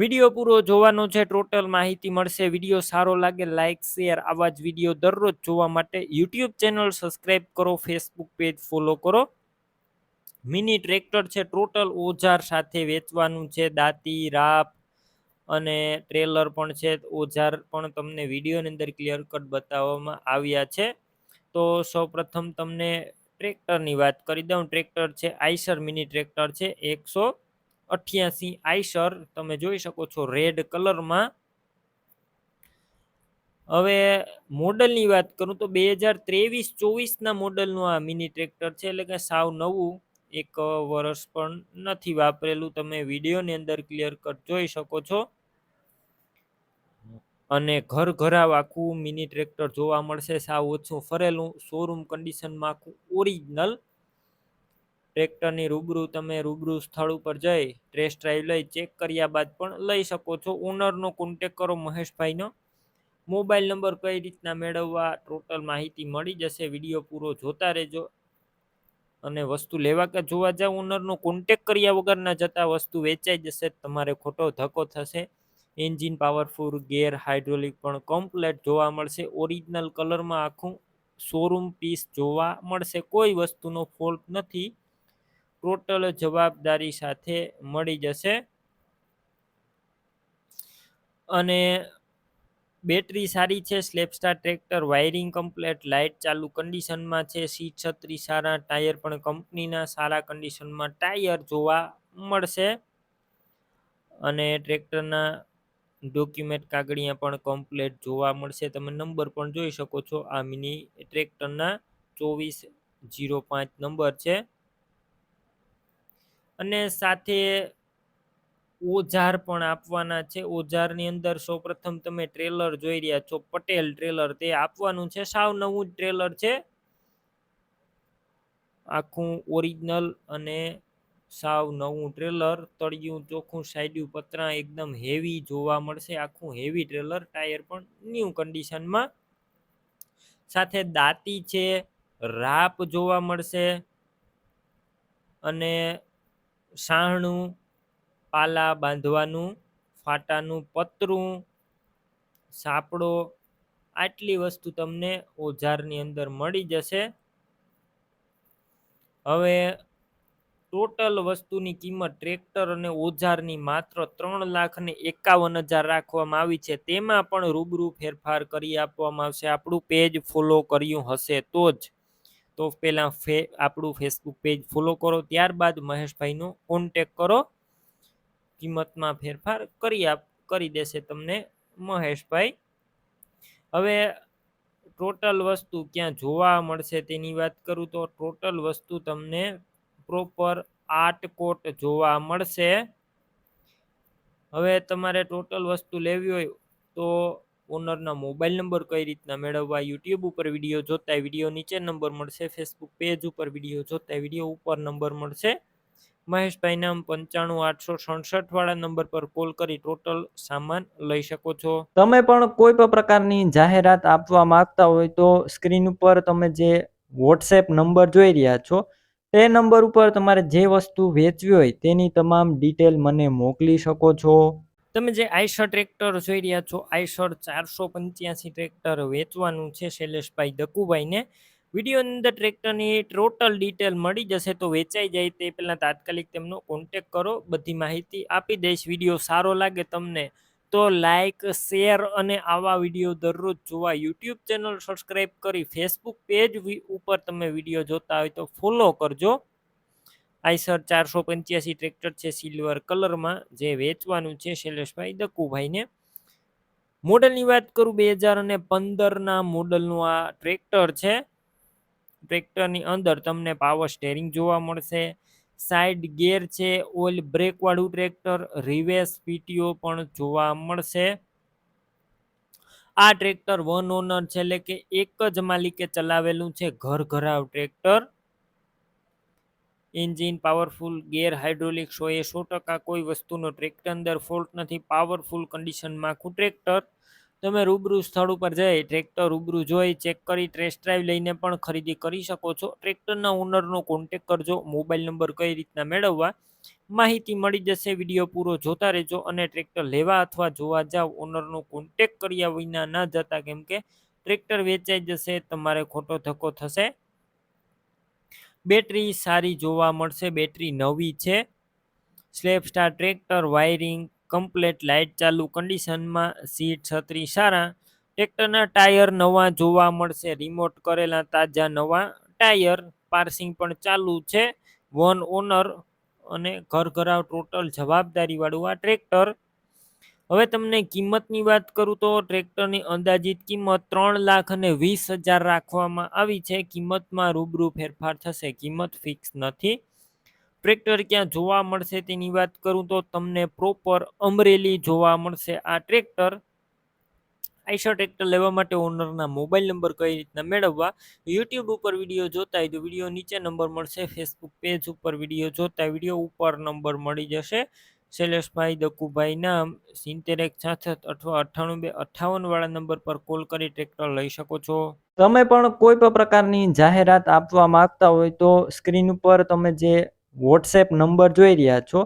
Video પૂરો જોવાનો છે. ટોટલ માહિતી મળશે. વીડિયો સારો લાગે લાઇક શેર આવા જ વીડિયો દરરોજ જોવા માટે યુટ્યુબ ચેનલ સબસ્ક્રાઈબ કરો. ફેસબુક પેજ ફોલો કરો. મિની ટ્રેક્ટર છે. ટોટલ ઓજાર સાથે વેચવાનું છે. દાંતી, રાપ અને ટ્રેલર પણ છે. ઓજાર પણ તમને વિડીયોની અંદર ક્લિયર કટ બતાવવામાં આવ્યા છે. તો સૌપ્રથમ તમને ટ્રેક્ટરની વાત કરી દઉં. ટ્રેક્ટર છે. આઈસર મિની ટ્રેક્ટર છે. એકસો અઠ્યાસી આઈસર તમે જોઈ શકો છો રેડ કલરમાં હવે મોડલની વાત કરું તો બે હજાર ત્રેવીસ ચોવીસના મોડલનું આ મિની ટ્રેક્ટર છે, એટલે કે સાવ નવું, એક વર્ષ પણ નથી વાપરેલું. તમે વિડીયોની અંદર ક્લિયર કટ જોઈ શકો છો. અને ઘર ઘરાવ આખું મિની ટ્રેક્ટર જોવા મળશે, સાવ ઓછું ફરેલું શોરૂમ કન્ડિશનમાં આખું ઓરિજિનલ ટ્રેક્ટરની રૂબરૂ તમે રૂબરૂ સ્થળ ઉપર જઈ ટ્રેસ ડ્રાઈવ લઈ ચેક કર્યા બાદ પણ લઈ શકો છો. ઓનરનો કોન્ટેક કરો મહેશભાઈનો. મોબાઈલ નંબર કઈ રીતના મેળવવા ટોટલ માહિતી મળી જશે. વીડિયો પૂરો જોતા રહેજો. અને વસ્તુ લેવા કે જોવા જાવ ઓનરનો કોન્ટેક કર્યા વગરના જતા વસ્તુ વેચાઈ જશે. તમારે ખોટો ધક્કો થશે. એન્જિન પાવરફુલ ગેર હાઇડ્રોલિક પણ કમ્પ્લેટ જોવા મળશે. ઓરિજિનલ કલરમાં આખું શોરૂમ પીસ જોવા મળશે. કોઈ વસ્તુનો ફોલ્ટ નથી. ટોટલ જવાબદારી સાથે મળી જશે. અને બેટરી સારી છે self starter tractor, wiring complete, light ચાલુ કન્ડિશનમાં છે, સીટ છત્રી સારા, ટાયર પણ કંપનીના સારા કન્ડિશનમાં ટાયર જોવા મળશે. અને ટ્રેક્ટરના ડોક્યુમેન્ટ કાગળિયા પણ કમ્પ્લેટ જોવા મળશે. તમે નંબર પણ જોઈ શકો છો. આ મિની ટ્રેક્ટરના ચોવીસ જીરો પાંચ નંબર છે. અને સાથે ઓજાર પણ આપવાના છે. ઓજારની અંદર સૌપ્રથમ તમે ટ્રેલર જોઈ રહ્યા છો. પટેલ ટ્રેલર તે આપવાનું છે. સાવ નવું ટ્રેલર છે. આખું ઓરિજિનલ અને સાવ નવું ટ્રેલર. તળિયું ચોખ્ખું સાઈડ્યું પતરા એકદમ હેવી જોવા મળશે. આખું હેવી ટ્રેલર. ટાયર પણ ન્યૂ કન્ડિશનમાં સાથે દાંતી છે. રાપ જોવા મળશે. અને સાહણું, પાલા બાંધવાનું, ફાટાનું પતરું, સાપડો, આટલી વસ્તુ તમને ઓજારની અંદર મળી જશે. હવે ટોટલ વસ્તુની કિંમત ટ્રેક્ટર અને ઓજારની માત્ર ત્રણ લાખ ને એકાવન હજાર રાખવામાં આવી છે. તેમાં પણ રૂબરૂ ફેરફાર કરી આપવામાં આવશે. આપણું પેજ ફોલો કર્યું હશે તો જ. તો પહેલાં ફે, આપણું ફેસબુક પેજ ફોલો કરો, ત્યારબાદ મહેશભાઈનો કોન્ટેક કરો. કિંમતમાં ફેરફાર કરી આપ, કરી દેશે તમને મહેશભાઈ. હવે ટોટલ વસ્તુ ક્યાં જોવા મળશે તેની વાત કરું તો ટોટલ વસ્તુ તમને પ્રોપર આર્ટ કોટ જોવા મળશે. હવે તમારે ટોટલ વસ્તુ લેવી હોય તો ઓનરના મોબાઈલ નંબર કઈ રીતના મેળવવા, યુટ્યુબ ઉપર વીડિયો જોતા વીડિયો નીચે નંબર મળશે, ફેસબુક પેજ ઉપર વીડિયો જોતા વીડિયો ઉપર નંબર મળશે. મહેશભાઈ નામ પંચાણું આઠસો સડસઠ વાળા નંબર પર કોલ કરી ટોટલ સામાન લઈ શકો છો. તમે પણ કોઈ પણ પ્રકારની જાહેરાત આપવા માંગતા હોય તો સ્ક્રીન ઉપર તમે જે વોટ્સએપ નંબર જોઈ રહ્યા છો, તે નંબર ઉપર તમારે જે વસ્તુ વેચવી હોય તેની તમામ ડિટેલ મને મોકલી શકો છો. તમે જે આઈશર ટ્રેક્ટર જોઈ રહ્યા છો આઈશર ચારસો પંચ્યાસી ટ્રેક્ટર વેચવાનું છે શૈલેષભાઈ દકુભાઈને. વિડીયોની અંદર ટ્રેક્ટરની ટોટલ ડિટેલ મળી જશે, તો વેચાઈ જાય તે પહેલાં તાત્કાલિક તેમનો કોન્ટેક કરો. બધી માહિતી આપી દઈશ. વીડિયો સારો લાગે તમને તો લાઈક, શેર અને આવા વીડિયો દરરોજ જોવા યુટ્યુબ ચેનલ સબસ્ક્રાઈબ કરી ફેસબુક પેજ ઉપર તમે વીડિયો જોતા હોય તો ફોલો કરજો. આઈસર ચારસો પંચ્યાસી ટ્રેક્ટર છે સિલ્વર કલરમાં, જે વેચવાનું છે શૈલેષભાઈ દકુભાઈને મોડલની વાત કરું બે હજાર અને પંદરના મોડલનું આ ટ્રેક્ટર છે. ટ્રેક્ટરની અંદર તમને પાવર સ્ટેરિંગ જોવા મળશે. સાઈડ ગેર છે ઓઇલ બ્રેકવાળું ટ્રેક્ટર રિવેસ પીટીઓ પણ જોવા મળશે. આ ટ્રેક્ટર વન ઓનર છે, એટલે કે એક જ માલિકે ચલાવેલું છે ઘર ઘરાવ tractor. Engine powerful, gear hydraulic સો એ સો ટકા કોઈ વસ્તુનો ટ્રેક્ટર અંદર ફોલ્ટ નથી. પાવરફુલ કન્ડિશનમાં આખું ટ્રેક્ટર, તમે રૂબરૂ સ્થળ ઉપર જઈ ટ્રેક્ટર રૂબરૂ જોઈ, ચેક કરી, ટેસ્ટ ડ્રાઈવ લઈને પણ ખરીદી કરી શકો છો. ટ્રેક્ટરના ઓનરનો કોન્ટેક કરજો, મોબાઈલ નંબર કઈ રીતના મેળવવા, માહિતી મળી જશે, વીડિયો પૂરો જોતા રહેજો અને ટ્રેક્ટર લેવા અથવા જોવા જાવ, ઓનરનો કોન્ટેક કર્યા વિના ના જતા, કેમ કે ટ્રેક્ટર વેચાઈ જશે, તમારે ખોટો ધક્કો થશે. બેટરી સારી જોવા મળશે. બેટરી નવી છે. Self starter tractor wiring complete light ચાલુ કન્ડિશનમાં સીટ છત્રી સારા. ટ્રેક્ટરના ટાયર નવા જોવા મળશે. રિમોટ કરેલા તાજા નવા ટાયર પાર્સિંગ પણ ચાલુ છે. વન ઓનર અને ઘર ઘરાવ ટોટલ જવાબદારીવાળું આ ટ્રેક્ટર હવે તમને કિંમતની વાત કરું તો ટ્રેક્ટરની અંદાજિત કિંમત ત્રણ લાખ અને વીસ હજાર રાખવામાં આવી છે. કિંમતમાં રૂબરૂ ફેરફાર થશે. કિંમત ફિક્સ નથી. ટ્રેક્ટર ક્યાં જોવા મળશે તેની વાત કરું તો તમને પ્રોપર અમરેલી જોવા મળશે. આ ટ્રેક્ટર આઈશર ટ્રેક્ટર લેવા માટે ઓનરના મોબાઈલ નંબર કઈ રીતના મેળવવા યુટ્યુબ ઉપર વીડિયો જોતા હોય તો વીડિયો નીચે નંબર મળશે. ફેસબુક પેજ ઉપર વીડિયો જોતા વીડિયો ઉપર નંબર મળી જશે. શૈલેષભાઈ દકુભાઈ નામ સિત્તેર એક છાસઠ અથવા અઠ્ઠાણું બે અઠ્ઠાવન વાળા નંબર પર કોલ કરી ટ્રેક્ટર લઈ શકો છો. તમે પણ કોઈ પણ પ્રકારની જાહેરાત આપવા માંગતા હોય તો સ્ક્રીન ઉપર તમે જે વોટ્સએપ નંબર જોઈ રહ્યા છો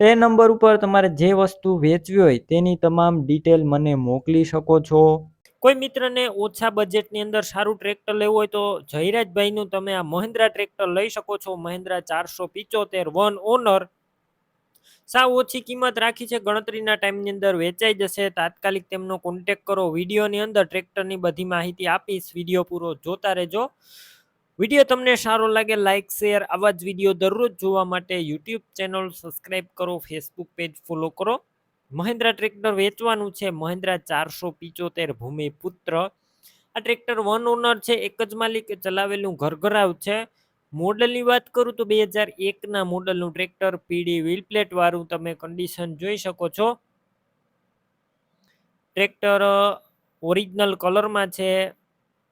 તે નંબર ઉપર તમારે જે વસ્તુ વેચવી હોય તેની તમામ ડિટેલ મને મોકલી શકો છો. કોઈ મિત્રને ઓછા બજેટની અંદર સારું ટ્રેક્ટર લેવું હોય તો જયરાજભાઈનું તમે આ મહિન્દ્રા ટ્રેક્ટર લઈ શકો છો. મહિન્દ્રા ચારસો પિચોતેર વન ઓનર સાવ ઓછી કિંમત રાખી છે. ગણતરીના ટાઈમની અંદર વેચાઈ જશે. તાત્કાલિક તેમનો કોન્ટેક કરો. વિડીયોની અંદર ટ્રેક્ટરની બધી માહિતી આપીશ. વીડિયો પૂરો જોતા રહેજો. વીડિયો તમને સારો લાગે લાઇક શેર આવા જ વીડિયો દરરોજ જોવા માટે યુટ્યુબ ચેનલ સબસ્ક્રાઈબ કરો. ફેસબુક પેજ ફોલો કરો. મહિન્દ્રા ટ્રેક્ટર વેચવાનું છે. મહિન્દ્રા ચારસો પિચોતેર ભૂમિપુત્ર. આ ટ્રેક્ટર વન ઓનર છે. એક જ માલિક ચલાવેલું ઘરઘરાવ છે. મોડલની વાત કરું તો બે હજાર એકના મોડલનું ટ્રેક્ટર પીડી વ્હીલ વાળું તમે કન્ડિશન જોઈ શકો છો. ટ્રેક્ટર ઓરિજિનલ કલરમાં છે.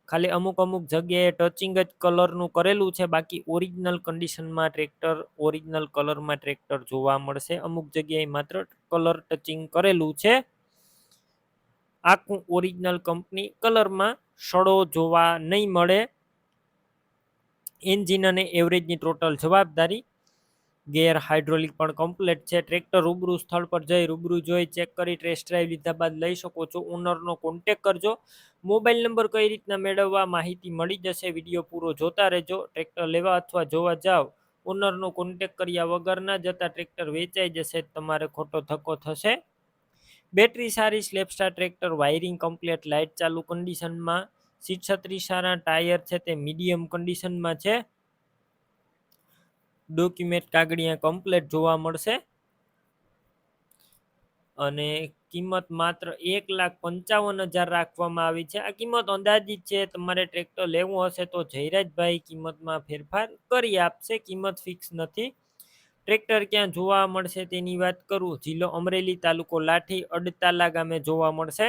ખાલી અમુક અમુક જગ્યાએ ટચિંગ જ કલરનું કરેલું છે. બાકી ઓરિજિનલ કન્ડિશનમાં ટ્રેક્ટર ઓરિજિનલ કલરમાં ટ્રેક્ટર જોવા મળશે. અમુક જગ્યાએ માત્ર કલર ટચિંગ કરેલું છે. આખું ઓરિજિનલ કંપની કલરમાં સડો જોવા નહીં મળે. એન્જિન અને એવરેજની ટોટલ જવાબદારી. ગેર હાઇડ્રોલિક પણ કમ્પ્લીટ છે. ટ્રેક્ટર રૂબરૂ સ્થળ પર જઈ રૂબરૂ જોઈ ચેક કરી ટેસ્ટ ડ્રાઈવ લીધા બાદ લઈ શકો છો. ઓનરનો કોન્ટેક કરજો. મોબાઈલ નંબર કઈ રીતના મેળવવા માહિતી મળી જશે વીડિયો પૂરો જોતા રહેજો. ટ્રેક્ટર લેવા અથવા જોવા જાવ ઓનરનો કોન્ટેક કર્યા વગર ના જતા ટ્રેક્ટર વેચાઈ જશે. તમારે ખોટો ધક્કો થશે. બેટરી સારી self starter tractor wiring complete light ચાલુ કન્ડિશનમાં સીટ છત્રીસાના ટાયર છે તે મીડિયમ કન્ડિશનમાં છે. ડોક્યુમેન્ટ કાગળિયા કમ્પ્લેટ જોવા મળશે. અને કિંમત માત્ર એક લાખ પંચાવન હજાર રાખવામાં આવી છે. આ કિંમત અંદાજિત છે, તમારે ટ્રેક્ટર લેવું હશે તો જયરાજભાઈ કિંમતમાં ફેરફાર કરી આપશે, કિંમત ફિક્સ નથી. ટ્રેક્ટર ક્યાં જોવા મળશે તેની વાત કરું, જિલ્લો અમરેલી તાલુકો લાઠી અડતાલા ગામે જોવા મળશે.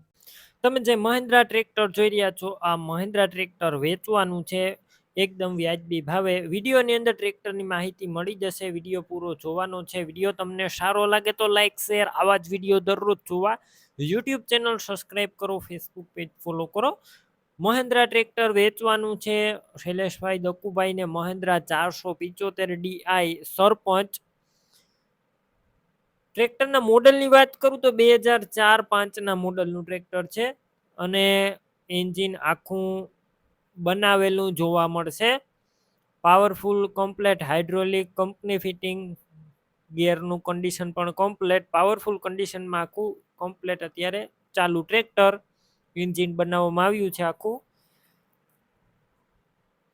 તમે જે મહિન્દ્રા ટ્રેક્ટર જોઈ રહ્યા છો, આ મહિન્દ્રા ટ્રેક્ટર વેચવાનું છે. એકદમ વ્યાજબી ભાવે. વિડીયોની અંદર ટ્રેક્ટરની માહિતી મળી જશે. વીડિયો પૂરો જોવાનો છે. વીડિયો તમને સારો લાગે તો લાઇક શેર આવા જ વીડિયો દરરોજ જોવા. યુટ્યુબ ચેનલ સબસ્ક્રાઈબ કરો ફેસબુક પેજ ફોલો કરો. મહેન્દ્રા ટ્રેક્ટર વેચવાનું છે. શૈલેષભાઈ દક્કુભાઈને મહેન્દ્રા ચારસો પિચોતેર ડીઆઈ સરપંચ ટ્રેક્ટરના મોડલની વાત કરું તો બે હજાર ચાર પાંચના મોડલનું ટ્રેક્ટર છે અને એન્જિન આખું બનાવેલું જોવા મળશે. Powerful, complete hydraulic company fitting ગિયરનું condition પણ કમ્પ્લેટ. પાવરફુલ કન્ડિશનમાં આખું કમ્પ્લેટ અત્યારે ચાલુ ટ્રેક્ટર. એન્જિન બનાવવામાં આવ્યું છે આખું.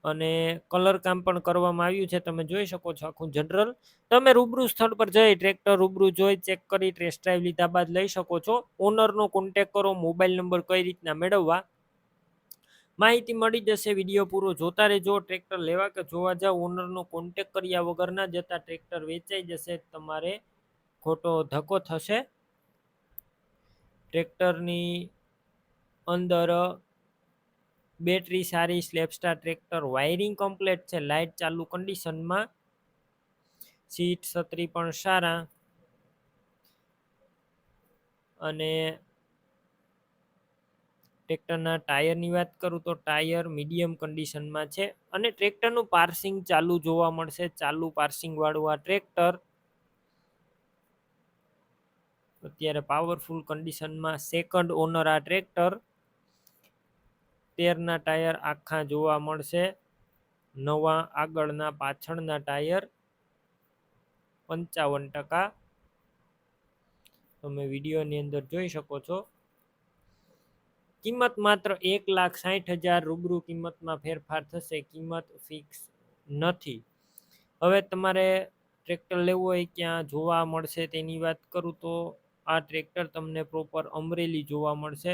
અને કલર કામ પણ કરવામાં આવ્યું છે. તમે જોઈ શકો છો આખું જનરલ. તમે રૂબરૂ સ્થળ પર જઈ ટ્રેક્ટર રૂબરૂ જોઈ, ચેક કરી, ટેસ્ટ ડ્રાઈવ લીધા બાદ લઈ શકો છો. ઓનરનો કોન્ટેક કરો, મોબાઈલ નંબર કઈ રીતના મેળવવા. માહિતી મળી જશે, વીડિયો પૂરો જોતા રહેજો. ટ્રેક્ટર લેવા કે જોવા જાવ, ઓનરનો કોન્ટેક કર્યા વગર ના જતા ટ્રેક્ટર વેચાઈ જશે, તમારે ખોટો ધક્કો થશે. ટ્રેક્ટરની અંદર બેટરી સારી, self starter tractor, wiring complete છે લાઇટ ચાલુ કન્ડિશનમાં. સીટ છત્રી પણ સારા. અને ટ્રેક્ટરના ટાયરની વાત કરું તો ટાયર મીડિયમ કન્ડિશનમાં છે અને ટ્રેક્ટરનું પાર્સિંગ ચાલુ જોવા મળશે. ચાલુ પાર્સિંગવાળું આ ટ્રેક્ટર. અત્યારે પાવરફુલ કન્ડિશનમાં સેકન્ડ ઓનર આ ટ્રેક્ટર. તેરના ટાયર આખા જોવા મળશે. નવા આગળના પાછળના ટાયર પંચાવન ટકા. તમે વિડીયોની અંદર જોઈ શકો છો. કિંમત માત્ર એક લાખ સાઠ હજાર રૂબરૂ કિંમતમાં ફેરફાર થશે. કિંમત ફિક્સ નથી. હવે તમારે ટ્રેક્ટર લેવું હોય ક્યાં જોવા મળશે તેની વાત કરું તો આ ટ્રેક્ટર તમને પ્રોપર અમરેલી જોવા મળશે.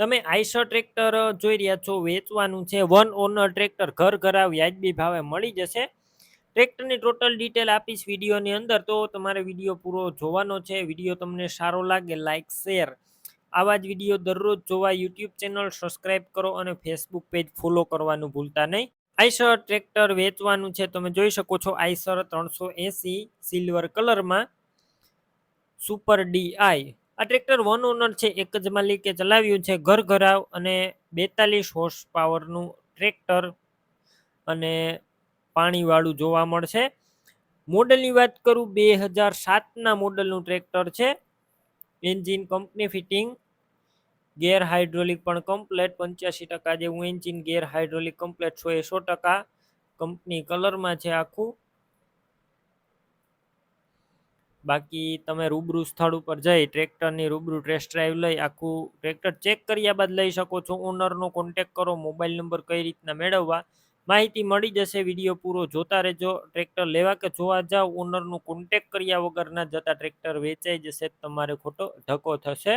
તમે આઈસર ટ્રેક્ટર જોઈ રહ્યા છો, વેચવાનું છે. વન ઓનર ટ્રેક્ટર ઘર ઘરા વ્યાજબી ભાવે મળી જશે. ટ્રેક્ટરની ટોટલ ડિટેલ આપીશ વિડીયોની અંદર. તો તમારે વીડિયો પૂરો જોવાનો છે. વીડિયો તમને સારો લાગે લાઇક શેર. આવા જ વીડિયો દરરોજ જોવા યુટ્યુબ ચેનલ સબસ્ક્રાઇબ કરો અને ફેસબુક પેજ ફોલો કરવાનું ભૂલતા નહીં. આઈસર ટ્રેક્ટર વેચવાનું છે. તમે જોઈ શકો છો આઈસર ત્રણસો એસી, સિલ્વર કલરમાં. સુપર ડીઆઈ આ ટ્રેક્ટર વન ઓનર છે, એક જ માલિકે ચલાવ્યું છે, ઘર ઘરાવ અને બેતાલીસ હોર્સ પાવરનું ટ્રેક્ટર અને પાણીવાળું જોવા મળશે. મોડલની વાત કરું, બે હજાર સાતના મોડલનું ટ્રેક્ટર છે. Engine company fitting, gear hydraulic પણ કમ્પ્લેટ, પંચ્યાસી ટકા જેવું એન્જિન ગેર હાઇડ્રોલિક કમ્પ્લેટ, સો એ સો ટકા કંપની કલરમાં છે આખું. બાકી તમે રૂબરૂ સ્થળ ઉપર જઈ ટ્રેક્ટરની રૂબરૂ ટેસ્ટ ડ્રાઈવ લઈ આખું ટ્રેક્ટર ચેક કર્યા બાદ લઈ શકો છો. ઓનરનો કોન્ટેક કરો મોબાઈલ નંબર કઈ રીતના મેળવવા, માહિતી મળી જશે વીડિયો પૂરો જોતા રહેજો. ટ્રેક્ટર લેવા કે જોવા જાઓ ઓનરનું કોન્ટેક કર્યા વગર ના જતા ટ્રેક્ટર વેચાઈ જશે, તમારે ખોટો ધક્કો થશે.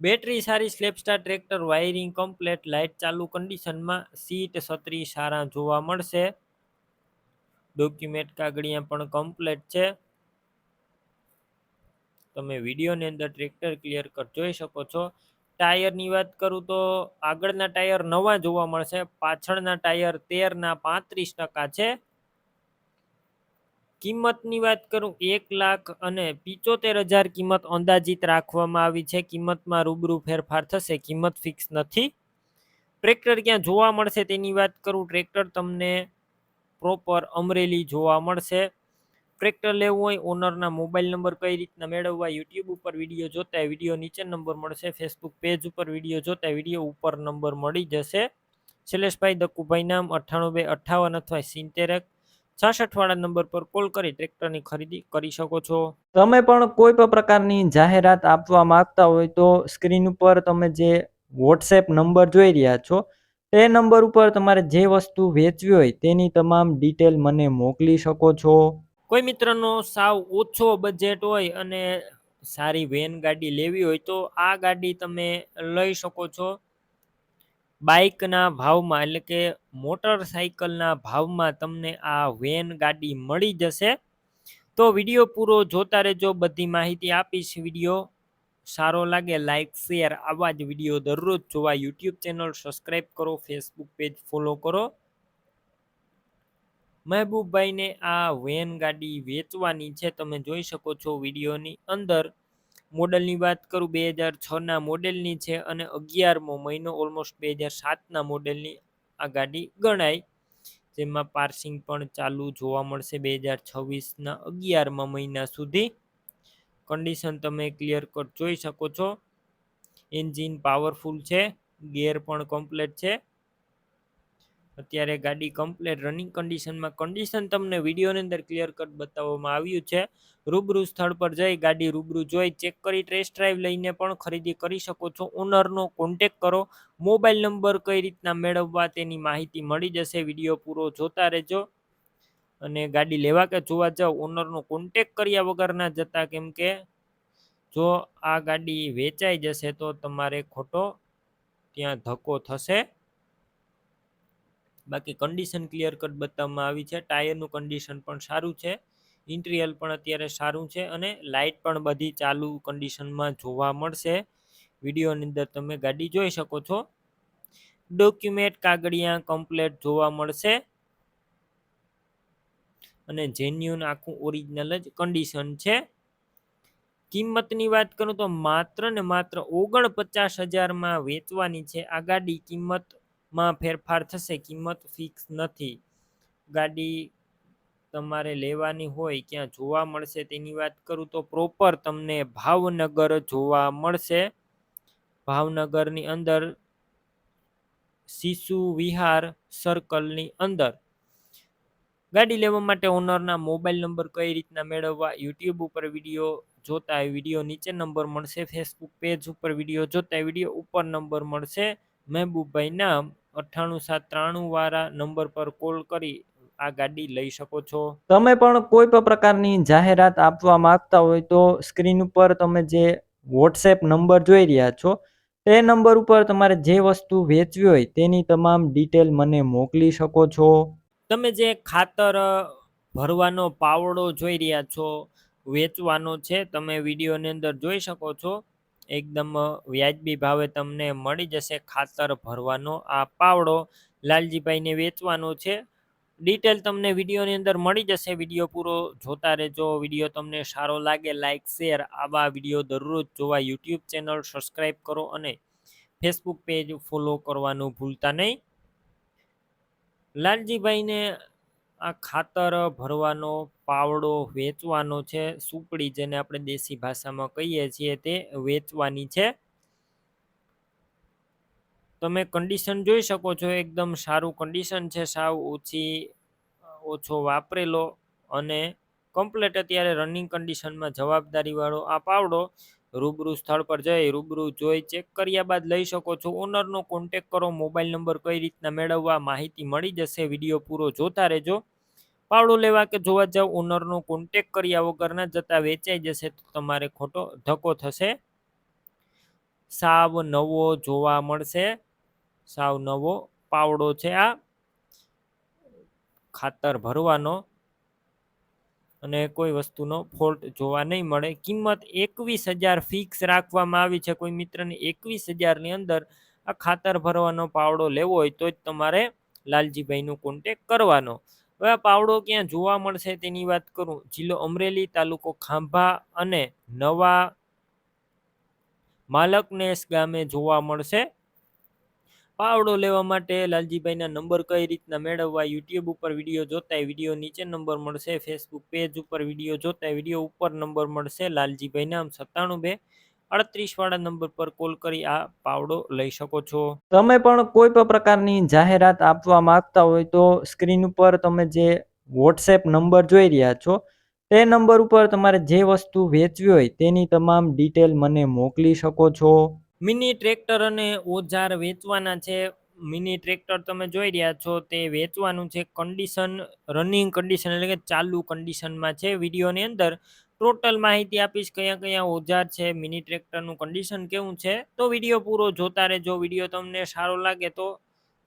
બેટરી સારી self starter tractor wiring complete light ચાલુ કન્ડિશનમાં સીટ છત્રી સારા જોવા મળશે. ડોક્યુમેન્ટ કાગળિયા પણ કમ્પ્લેટ છે. તમે વિડીયોની અંદર ટ્રેક્ટર ક્લિયર કટ જોઈ શકો છો. ટાયરની વાત કરું તો આગળના ટાયર નવા જોવા મળશે. પાછળના ટાયર તેરના પાંત્રીસ ટકા છે. કિંમતની વાત કરું, એક લાખ અને પિચોતેર હજાર કિંમત અંદાજિત રાખવામાં આવી છે. કિંમતમાં રૂબરૂ ફેરફાર થશે, કિંમત ફિક્સ નથી. ટ્રેક્ટર ક્યાં જોવા મળશે તેની વાત કરું ટ્રેક્ટર તમને પ્રોપર અમરેલી જોવા મળશે. ટ્રેક્ટર લેવું હોય ઓનરના મોબાઈલ નંબર કઈ રીતના મેળવવા યુટ્યુબ ઉપર વીડિયો જોતા વીડિયો નીચે નંબર મળશે. ફેસબુક પેજ ઉપર વીડિયો જોતા વીડિયો ઉપર નંબર મળી જશે. શૈલેષભાઈ દક્કુભાઈ નામ અઠ્ઠાણું બે અઠ્ઠાવન અથવા સિત્તેર એક. છાસઠ વાળા નંબર પર કોલ કરી ટ્રેક્ટરની ખરીદી કરી શકો છો. તમે પણ કોઈ પણ પ્રકારની જાહેરાત આપવા માંગતા હોય તો સ્ક્રીન ઉપર તમે જે વોટ્સએપ નંબર જોઈ રહ્યા છો તે નંબર ઉપર તમારે જે વસ્તુ વેચવી હોય તેની તમામ ડિટેલ મને મોકલી શકો છો. કોઈ મિત્રનો સાવ ઓછો બજેટ હોય અને સારી વેન ગાડી લેવી હોય તો આ ગાડી તમે લઈ શકો છો. બાઇકના ભાવમાં એટલે કે મોટરસાઇકલના ભાવમાં તમને આ વેન ગાડી મળી જશે. તો વીડિયો પૂરો જોતા રહેજો. બધી માહિતી આપીશ વીડિયો. સારો લાગે લાઇક શેર આવા જ વીડિયો દરરોજ જોવા. યુટ્યુબ ચેનલ સબસ્ક્રાઈબ કરો ફેસબુક પેજ ફોલો કરો. મહેબૂબભાઈને આ વેન ગાડી વેચવાની છે. તમે જોઈ શકો છો વિડીયોની અંદર. મોડલની વાત કરું, બે હજાર છના મોડેલની છે અને અગિયારમો મહિનો ઓલમોસ્ટ બે હજાર સાતના મોડેલની આ ગાડી ગણાય. જેમાં પાર્સિંગ પણ ચાલુ જોવા મળશે બે હજાર છવ્વીસના અગિયારમા મહિના સુધી. કન્ડિશન તમે ક્લિયર કટ જોઈ શકો છો. એન્જિન પાવરફુલ છે ગેર પણ કમ્પ્લેટ છે. અત્યારે ગાડી કમ્પ્લેટ રનિંગ કન્ડિશનમાં કન્ડિશન તમને વિડીયોની અંદર ક્લિયર કટ બતાવવામાં આવ્યું છે. રૂબરૂ સ્થળ પર જઈ ગાડી રૂબરૂ જોઈ ચેક કરી ટેસ્ટ ડ્રાઈવ લઈને પણ ખરીદી કરી શકો છો. ઓનરનો કોન્ટેક કરો. મોબાઈલ નંબર કઈ રીતના મેળવવા તેની માહિતી મળી જશે. વીડિયો પૂરો જોતા રહેજો. અને ગાડી લેવા કે જોવા જાઓ ઓનરનો કોન્ટેક કર્યા વગર ના જતા કેમ કે, જો આ ગાડી વેચાઈ જશે તો તમારે ખોટો ત્યાં ધક્કો થશે. બાકી કન્ડિશન ક્લિયર કટ બતાવવામાં આવી છે. ટાયરનું કન્ડિશન પણ સારું છે. ઇન્ટિરિયર પણ અત્યારે સારું છે અને લાઇટ પણ બધી ચાલુ કન્ડિશનમાં જોવા મળશે. વિડીયોની અંદર તમે ગાડી જોઈ શકો છો. ડોક્યુમેન્ટ કાગળિયા કમ્પ્લેટ જોવા મળશે. અને જેન્યુન આખું ઓરિજિનલ જ કન્ડિશન છે. કિંમતની વાત કરું તો માત્ર ને માત્ર ઓગણપચાસ હજારમાં વેચવાની છે. આ ગાડી કિંમતમાં ફેરફાર થશે, કિંમત ફિક્સ નથી. ગાડી તમારે લેવાની હોય, ક્યાં જોવા મળશે તેની વાત કરું તો પ્રોપર તમને ભાવનગર જોવા મળશે. ભાવનગરની અંદર શિશુ વિહાર સર્કલની અંદર. ગાડી લેવા માટે ઓનરના મોબાઈલ નંબર કઈ રીતના મેળવવા યુટ્યુબ ઉપર વીડિયો જોતા હોય વીડિયો નીચે નંબર મળશે ફેસબુક પેજ ઉપર વીડિયો જોતા વીડિયો ઉપર નંબર મળશે. મહેબૂબભાઈ નામ અઠ્ઠાણું સાત ત્રાણું વાળા નંબર પર કોલ કરી, આ ગાડી લઈ શકો છો. તમે પણ કોઈ પણ પ્રકારની જાહેરાત આપવા માંગતા હોય તો સ્ક્રીન ઉપર તમે જે વોટ્સએપ નંબર જોઈ રહ્યા છો, તે નંબર ઉપર તમારે જે વસ્તુ વેચવી હોય તેની તમામ ડિટેલ મને મોકલી શકો છો. તમે જે ખાતર ભરવાનો પાવડો જોઈ રહ્યા છો, વેચવાનો છે, તમે વિડીયોની અંદર જોઈ શકો છો. એકદમ વ્યાજબી ભાવે તમને મળી જશે ખાતર ભરવાનો આ પાવડો. લાલજીભાઈને વેચવાનો છે. ડિટેલ તમને વિડીયોની અંદર મળી જશે. વીડિયો પૂરો જોતા રહેજો. વીડિયો તમને સારો લાગે લાઇક શેર આવા વીડિયો દરરોજ જોવા યુટ્યુબ ચેનલ સબસ્ક્રાઈબ કરો અને ફેસબુક પેજ ફોલો કરવાનું ભૂલતા નહીં. લાલજીભાઈને આ ખાતર ભરવાનો, પાવડો વેચવાનો છે, સુપડી જેને આપણે દેશી ભાષામાં કહીએ છીએ તે વેચવાની છે. તમે કન્ડિશન જોઈ શકો છો, એકદમ સારું કન્ડિશન છે, સાવ ઓછી, ઓછો વાપરેલો અને કમ્પ્લેટ અત્યારે રનિંગ કન્ડિશનમાં જવાબદારીવાળો આ પાવડો રૂબરૂ સ્થળ પર જઈ રૂબરૂ જોઈ ચેક કર્યા બાદ લઈ શકો છો. ઓનરનો કોન્ટેક કરો મોબાઈલ નંબર કઈ રીતના મેળવવા, માહિતી મળી જશે વીડિયો પૂરો જોતા રહેજો. પાવડો લેવા કે જોવા જાવ ઓનરનો કોન્ટેક કર્યા વગર ના જતા વેચાઈ જશે તો તમારે ખોટો ધક્કો થશે. સાવ નવો જોવા મળશે. સાવ નવો પાવડો છે આ. ખાતર ભરવાનો. અને કોઈ વસ્તુનો ફોલ્ટ જોવા નહીં મળે. કિંમત એકવીસ હજાર ફિક્સ રાખવામાં આવી છે. કોઈ મિત્રને એકવીસ હજારની અંદર આ ખાતર ભરવાનો પાવડો લેવો હોય તો જ તમારે લાલજીભાઈનો કોન્ટેક કરવાનો. હવે આ પાવડો ક્યાં જોવા મળશે તેની વાત કરું. જિલ્લો અમરેલી, તાલુકો ખાંભા અને નવા માલકનેસ ગામે જોવા મળશે. પાવડો લેવા માટે લાલજીભાઈના નંબર કઈ રીતના મેળવવા યુટ્યુબ ઉપર વીડિયો જોતા વીડિયો નીચે નંબર મળશે ફેસબુક પેજ ઉપર વીડિયો જોતા વીડિયો ઉપર નંબર મળશે. લાલજીભાઈ નામ સત્તાણું બે અડત્રીસ વાળા નંબર પર કોલ કરી આ પાવડો લઈ શકો છો. તમે પણ કોઈ પણ પ્રકારની જાહેરાત આપવા માંગતા હોય તો સ્ક્રીન ઉપર તમે જે વોટ્સએપ નંબર જોઈ રહ્યા છો, તે નંબર ઉપર તમારે જે વસ્તુ વેચવી હોય તેની તમામ ડિટેલ મને મોકલી શકો છો. મિની ટ્રેક્ટર અને ઓજાર વેચવાના છે. મિની ટ્રેક્ટર તમે જોઈ રહ્યા છો, તે વેચવાનું છે કન્ડિશન રનિંગ કન્ડિશન એટલે કે ચાલુ કન્ડિશનમાં છે. વિડીયોની અંદર ટોટલ માહિતી આપીશ કયા કયા ઓજાર છે, મિની ટ્રેક્ટરનું કન્ડિશન કેવું છે. તો વીડિયો પૂરો જોતા રહેજો, વીડિયો તમને સારો લાગે તો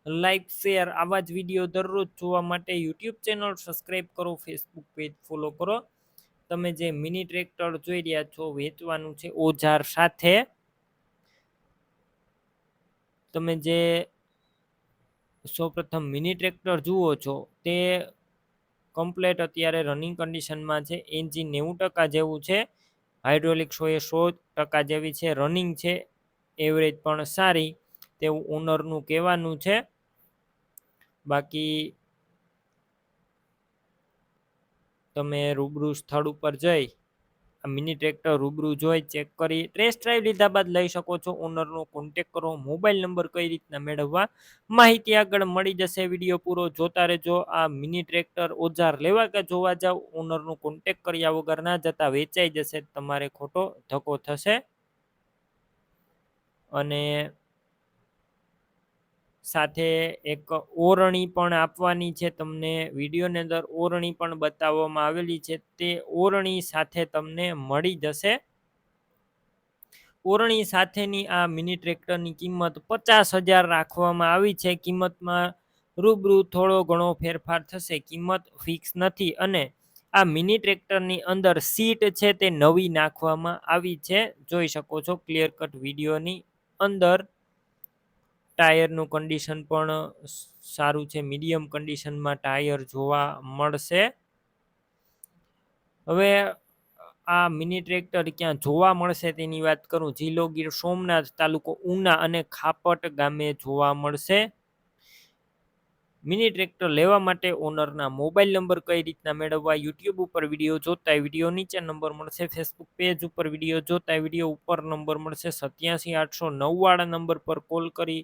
લાઈક શેર આવા જ વીડિયો દરરોજ જોવા માટે યુટ્યુબ ચેનલ સબસ્ક્રાઈબ કરો ફેસબુક પેજ ફોલો કરો. તમે જે મિની ટ્રેક્ટર જોઈ રહ્યા છો, વેચવાનું છે ઓજાર સાથે તમે જે સૌપ્રથમ મિની ટ્રેક્ટર જુઓ છો, તે કમ્પ્લેટ અત્યારે રનિંગ કન્ડિશનમાં છે. એન્જિન નેવું ટકા જેવું છે. હાઇડ્રોલિક સો એ સો ટકા જેવી છે. રનિંગ છે એવરેજ પણ સારી. તેવું ઓનરનું કહેવાનું છે. બાકી તમે રૂબરૂ સ્થળ ઉપર જઈ મિની ટ્રેક્ટર રૂબરૂ જોઈ ચેક કરી ટેસ્ટ ડ્રાઈવ લીધા બાદ લઈ શકો છો. ઓનરનો કોન્ટેક કરો મોબાઈલ નંબર કઈ રીતના મેળવવા, માહિતી આગળ મળી જશે. વીડિયો પૂરો જોતા રહેજો. આ મિની ટ્રેક્ટર ઓજાર લેવા કે જોવા જાવ ઓનરનો કોન્ટેક કર્યા વગર ના જતા વેચાઈ જશે. તમારે ખોટો ધક્કો થશે. અને સાથે એક ઓરણી પણ આપવાની છે. તમને વિડીયોની અંદર ઓરણી પણ બતાવવામાં આવેલી છે. તે ઓરણી સાથે તમને મળી જશે. ઓરણી સાથેની આ મિની ટ્રેક્ટરની કિંમત પચાસ હજાર રાખવામાં આવી છે. કિંમતમાં રૂબરૂ થોડો ઘણો ફેરફાર થશે. કિંમત ફિક્સ નથી અને આ મિની ટ્રેક્ટરની અંદર સીટ છે તે નવી નાખવામાં આવી છે. જોઈ શકો છો ક્લિયર કટ વિડીયોની અંદર. ટાયરનું કન્ડિશન પણ સારું છે. મીડિયમ કન્ડિશનમાં ટાયર જોવા મળશે. હવે આ મિની ટ્રેક્ટર ક્યાં જોવા મળશે તેની વાત કરું. જિલ્લો ગીર સોમનાથ તાલુકો ઉના અને ખાપટ ગામે જોવા મળશે. મિની ટ્રેક્ટર લેવા માટે ઓનરના મોબાઈલ નંબર કઈ રીતના મેળવવા યુટ્યુબ ઉપર વીડિયો જોતા વીડિયો નીચે નંબર મળશે. ફેસબુક પેજ ઉપર વીડિયો જોતા વીડિયો ઉપર નંબર મળશે. સત્યાસી આઠસો નવ્વાળા નંબર પર કોલ કરી